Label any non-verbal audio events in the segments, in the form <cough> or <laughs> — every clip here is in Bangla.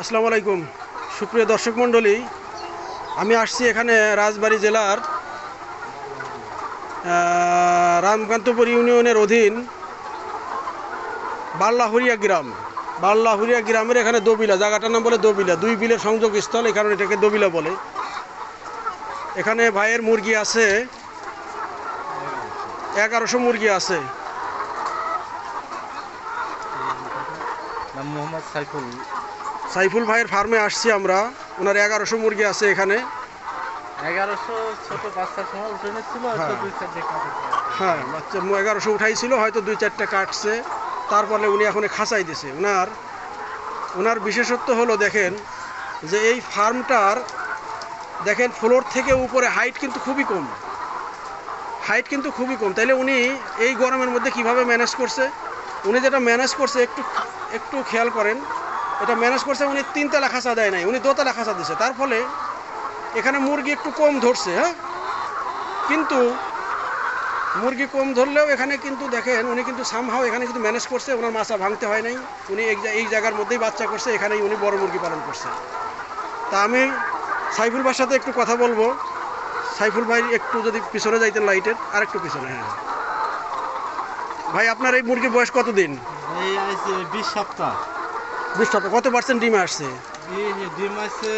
আসসালামু আলাইকুম। সুপ্রিয় দর্শক মণ্ডলী, আমি আসছি এখানে রাজবাড়ী জেলার রামকান্তপুর ইউনিয়নের অধীন বাল্লাহুরিয়া গ্রাম। বাল্লাহুরিয়া গ্রামের এখানে দবিলা, জায়গাটার নাম বলে দবিলা। দুই বিলের সংযোগ স্থল, এই কারণে এটাকে দবিলা বলে। এখানে ভাইয়ের মুরগি আছে, এগারোশো মুরগি আছে। মোহাম্মদ সাইফুল। সাইফুল ভাইয়ের ফার্মে আসছি আমরা। ওনার এগারোশো মুরগি আছে এখানে। এগারোশো ছোট বাচ্চার সময় উঠে নিচ্ছিল হ্যাঁ। হ্যাঁ বাচ্চা এগারোশো উঠাইছিল হয়তো দুই চারটা কাটছে। তারপরে উনি এখন খাঁচাই দিছে। ওনার ওনার বিশেষত্ব হলো দেখেন যে এই ফার্মটার দেখেন ফ্লোর থেকে উপরে হাইট কিন্তু খুবই কম। হাইট কিন্তু খুবই কম। তাইলে উনি এই গরমের মধ্যে কীভাবে ম্যানেজ করছে? উনি যেটা ম্যানেজ করছে একটু একটু খেয়াল করেন। এটা ম্যানেজ করছে, উনি তিনতলা খাঁচা দেয় নাই, উনি দোতলা খাঁচা দিছে। তার ফলে এখানে মুরগি একটু কম ধরছে হ্যাঁ? কিন্তু মুরগি কম ধরলেও এখানে কিন্তু দেখেন, উনি কিন্তু সামহাও এখানে কিন্তু ম্যানেজ করছে, ওনার মাছা ভাঙতে হয় নাই। উনি এই জায়গার মধ্যেই বাচ্চা করছে, এখানেই উনি বড় মুরগি পালন করছে। তা আমি সাইফুল ভাইয়ের সাথে একটু কথা বলব। সাইফুল ভাই, একটু যদি পিছনে যাইতেন লাইটের আর একটু পিছনে হ্যাঁ। ভাই, আপনার এই মুরগির বয়স কতদিন? বিশ সপ্তাহ। বিশ সপ্তাহ কত পার্সেন্ট ডিমে আসছে? ডিম আছে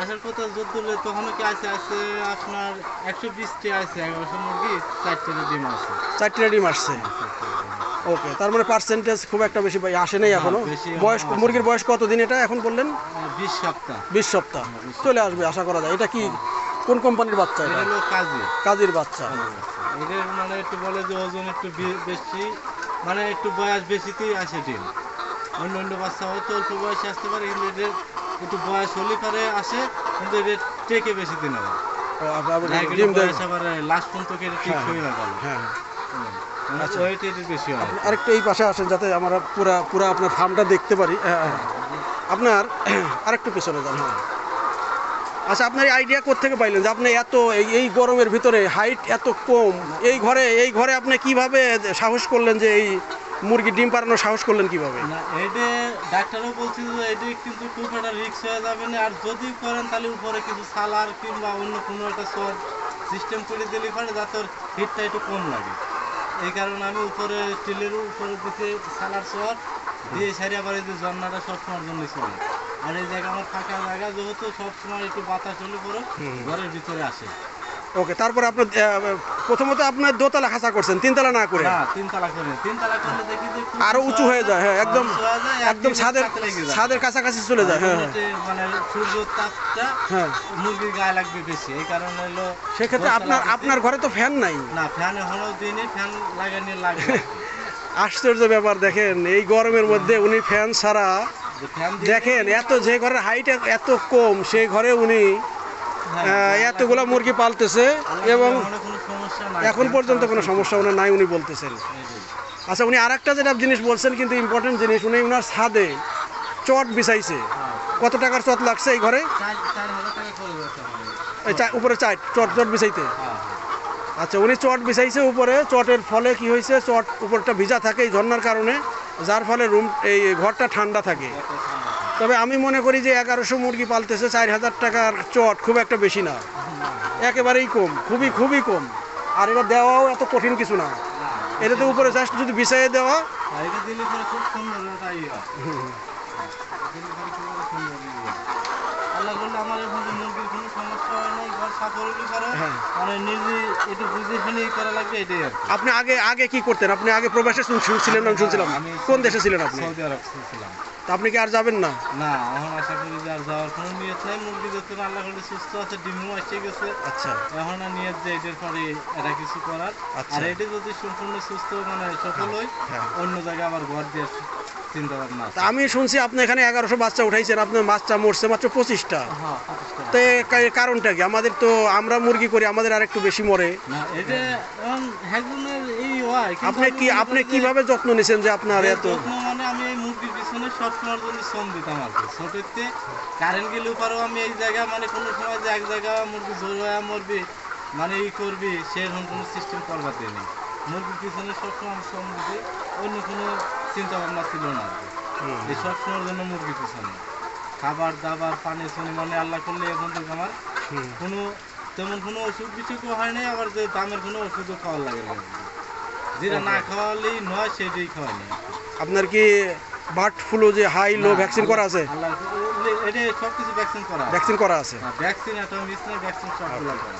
আসার কথা দূরে তখনও কি আছে আছে আপনার একশো বিশটি আছে এগারোশো মুরগি চারটে ডিম আছে চারটে ডিম আসছে? ওকে তার মানে পার্সেন্টেজ খুব একটা বেশি আসে নাই এখনও। বয়স মুরগির বয়স কতদিন এটা এখন বললেন? বিশ সপ্তাহ। বিশ সপ্তাহ। চলে আসবে আশা করা যায়। এটা কি কোন কোম্পানির বাচ্চা এটা? এটা কাজের বাচ্চা। এদের মানে একটু বলে যে ওজন একটু বেশি মানে একটু বয়স বেশিতেই আসে ডিম। অন্য অন্য বাচ্চা হয়তো অল্প বয়সে আসতে পারে কিন্তু এদের একটু বয়স হলে পরে আসে কিন্তু এদের টেকে বেশি দিন হয় লাস্ট পর্যন্ত ঠিক হ্যাঁ, না আরেকটু এই পাশে আসেন যাতে আমরা পুরা পুরা আপনার ফার্মটা দেখতে পারি। হ্যাঁ, হ্যাঁ। আপনার আরেকটু পিছনে যান। হ্যাঁ। আচ্ছা আপনার আইডিয়া থেকে পাইলেন যে আপনি এত এই- এই গরমের ভিতরে হাইট এত কম এই ঘরে এই ঘরে আপনি কীভাবে সাহস করলেন যে এই মুরগি ডিম পাড়ানোর সাহস করলেন কীভাবে? না এটা ডাক্তারও যে এটি কিন্তু খুব একটা রিক্স হয়ে যাবে না আর যদি করেন তাহলে উপরে কিছু সালার কিংবা অন্য কোনো একটা সর সিস্টেম করে দিলে পারে যাতে ওর হিটটা একটু কম লাগে। এই কারণে আমি উপরে স্টিলের উপরে দিতে সালার সর দিয়ে সারিয়া পারে যে ঝর্ণাটা সবসময়ের জন্য চলে আর এই জায়গা আমার ফাঁকা জায়গা যেহেতু সবসময় একটু বাতাস চলে পরে ঘরের ভিতরে আসে। ওকে তারপরে আপনার প্রথমত আপনার দোতলা খাঁচা করছেন তিনতলা না করে? না তিনতলা করে তিনতলা করলে দেখি যে আরও উঁচু হয়ে যায় হ্যাঁ একদম হয়ে একদম ছাদের। ছাদের কাছাকাছি চলে যায় হ্যাঁ হ্যাঁ। মানে সূর্য তাপটা হ্যাঁ। মুরগির গায়ে লাগবে বেশি এই কারণে হলো সেক্ষেত্রে আপনার আপনার ঘরে তো ফ্যান নাই। না ফ্যান এখনও দিনে ফ্যান লাগানি লাগবে। <laughs> আশ্চর্য ব্যাপার দেখেন এই গরমের মধ্যে উনি ফ্যান ছাড়া দেখেন এত যে ঘরের হাইট এত কম সেই ঘরে উনি হ্যাঁ, এতগুলা মুরগি পালতেছে এবং এখনও পর্যন্ত কোনো সমস্যা ওনার নাই উনি বলতেছেন। আচ্ছা উনি আরেকটা যেটা জিনিস বলছেন কিন্তু ইম্পর্টেন্ট জিনিস উনি ওনার ছাদে চট বিছাইছে। কত টাকার চট লাগছে এই ঘরে? উপরে চাট চট চট বিছাইতে। হ্যাঁ, আচ্ছা উনি চট বিছাইছে উপরে চটের ফলে কি হয়েছে? চট উপরটা ভিজা থাকে এই ঝর্নার কারণে যার ফলে রুম এই ঘরটা ঠান্ডা থাকে। তবে আমি মনে করি যে এগারোশো মুরগি পালতেছে চার হাজার টাকার চট খুব একটা বেশি না একেবারেই কম খুবই খুবই কম আর এটা দেওয়াও এত কঠিন কিছু না এটাতে উপরে জাস্ট যদি বিছাইয়ে দেওয়া হয়। হয়। হয় হ্যাঁ। মানে। আপনি আগে আগে কি করতেন আপনি আগে প্রবাসে শুন- শুনছিলেন আমি শুনছিলাম কোন দেশে ছিলেন আপনি সৌদি আরব ছিলাম তা আপনি কি আর যাবেন না? না এখন আশা করি যে আর যাওয়ার কোনো নিয়ত নাই। মুরগি আল্লাহ করলে সুস্থ আছে ডিমও গেছে। আচ্ছা। এখন আর নিয়ত যে এটার পরে এটা কিছু করার। আচ্ছা। আর এটা যদি সম্পূর্ণ সুস্থ মানে সফল হয় হ্যাঁ। অন্য জায়গায় আবার ঘর দিয়ে চিন্তা ভাবনা তা আমি শুনছি আপনি এখানে এগারোশো বাচ্চা উঠাইছেন আপনার বাচ্চা মরছে মাত্র পঁচিশটা। হ্যাঁ তো কারণটা কি? আমাদের তো আমরা মুরগি করি আমাদের আর একটু বেশি মরে। হয় আপনি কি আপনি কীভাবে যত্ন নিছেন যে আপনার এত মানে আমি এই মুরগির পিছনে সব সময়ের জন্য শ্রম দিতাম আর কি ছোটতে কারেন্ট গেলে পরেও আমি এই জায়গা মানে কোনো সময় যে এক জায়গা মুরগি জোর হয়ে মরবি মানে ই করবি সেরকম কোনো সিস্টেম করবার দিইনি মুরগির পিছনে সবসময় আমি শ্রম দিতে অন্য কোনো চিন্তা ভাবনা ছিল না আর কি। হুম। এই সব জন্য মুরগির পিছনে খাবার দাবার পানি শুনি মানে আল্লাহ করলে এখন থেকে আমার। কোনো তেমন কোনো ওষুধ বিসুখও হয় নাই আবার যে দামের কোনো ওষুধও খাওয়া লাগে না যেটা না খাওয়ালেই নয় সেটাই খাওয়াই আপনার কি বার্ড ফ্লু যে হাই লো ভ্যাকসিন করা আছে? আল্লাহ এটা সব কিছু ভ্যাকসিন করা আছে। ভ্যাকসিন করা। আছে। ভ্যাকসিন একটা মিস নাই ভ্যাকসিন সবগুলো করা।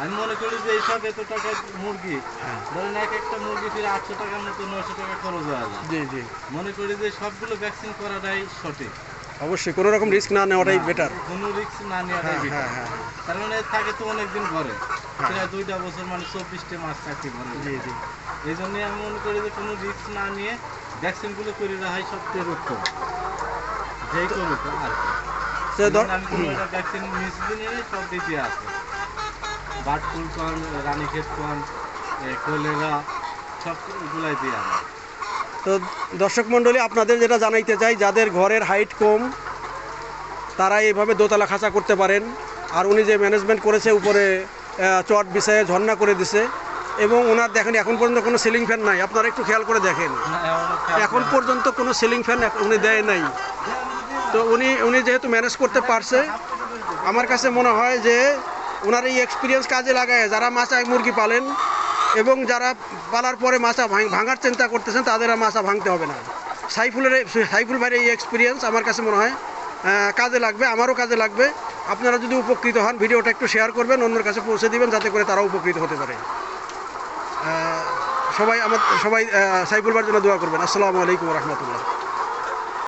আমি মনে করি যে এইসব এত টাকার মুরগি হ্যাঁ। ধরেন এক একটা মুরগি ফিরে আটশো টাকার মতো নশো টাকা খরচ হয়ে যায়। জি জি। মনে করি যে সবগুলো ভ্যাকসিন করাটাই সঠিক। অবশ্যই কোনো রকম রিস্ক না নেওয়াটাই বেটার কোনো রিস্ক না নেওয়াটাই হ্যাঁ বেটার হ্যাঁ হ্যাঁ। মানে থাকে তো অনেকদিন ঘরে হ্যাঁ। প্রায় দুইটা বছর মানে চব্বিশটা মাস চাকরি ঘরে জি জি। এই জন্য আমি মনে করি যে কোনো রিস্ক না নিয়ে ভ্যাকসিনগুলো করে রাখাই সবচেয়ে উত্তম। যেই করুক আর কি। সে ধর- আমি কোনো একটা ভ্যাকসিন মিসলি সব দিতে আছে। বার্ড ফ্লু কন রানীক্ষেত কন কলেরা সব দিয়ে আমি তো দর্শক মণ্ডলী আপনাদের যেটা জানাইতে চাই যাদের ঘরের হাইট কম তারা এইভাবে দোতলা খাঁচা করতে পারেন। আর উনি যে ম্যানেজমেন্ট করেছে উপরে চট বিছায়ে ঝর্ণা করে দিছে এবং ওনার দেখেন এখন পর্যন্ত কোনো সিলিং ফ্যান নাই। আপনারা একটু খেয়াল করে দেখেন। এখন পর্যন্ত কোনো সিলিং ফ্যান উনি দেয় নাই। তো উনি উনি যেহেতু ম্যানেজ করতে পারছে আমার কাছে মনে হয় যে ওনার এই এক্সপিরিয়েন্স কাজে লাগায়। যারা মাছা মুরগি পালেন এবং যারা পালার পরে মাছা ভাঙ- ভাঙার চিন্তা করতেছেন তাদের আর মাছা ভাঙতে হবে না। সাইফুলের সাইফুল ভাইয়ের এই এক্সপিরিয়েন্স আমার কাছে মনে হয় কাজে লাগবে আমারও কাজে লাগবে। আপনারা যদি উপকৃত হন ভিডিওটা একটু শেয়ার করবেন অন্যের কাছে পৌঁছে দিবেন যাতে করে তারাও উপকৃত হতে পারে। সবাই আমার সবাই সাইফুল ভাইয়ের জন্য দোয়া করবেন। আসসালামু আলাইকুম রহমতুল্লাহ।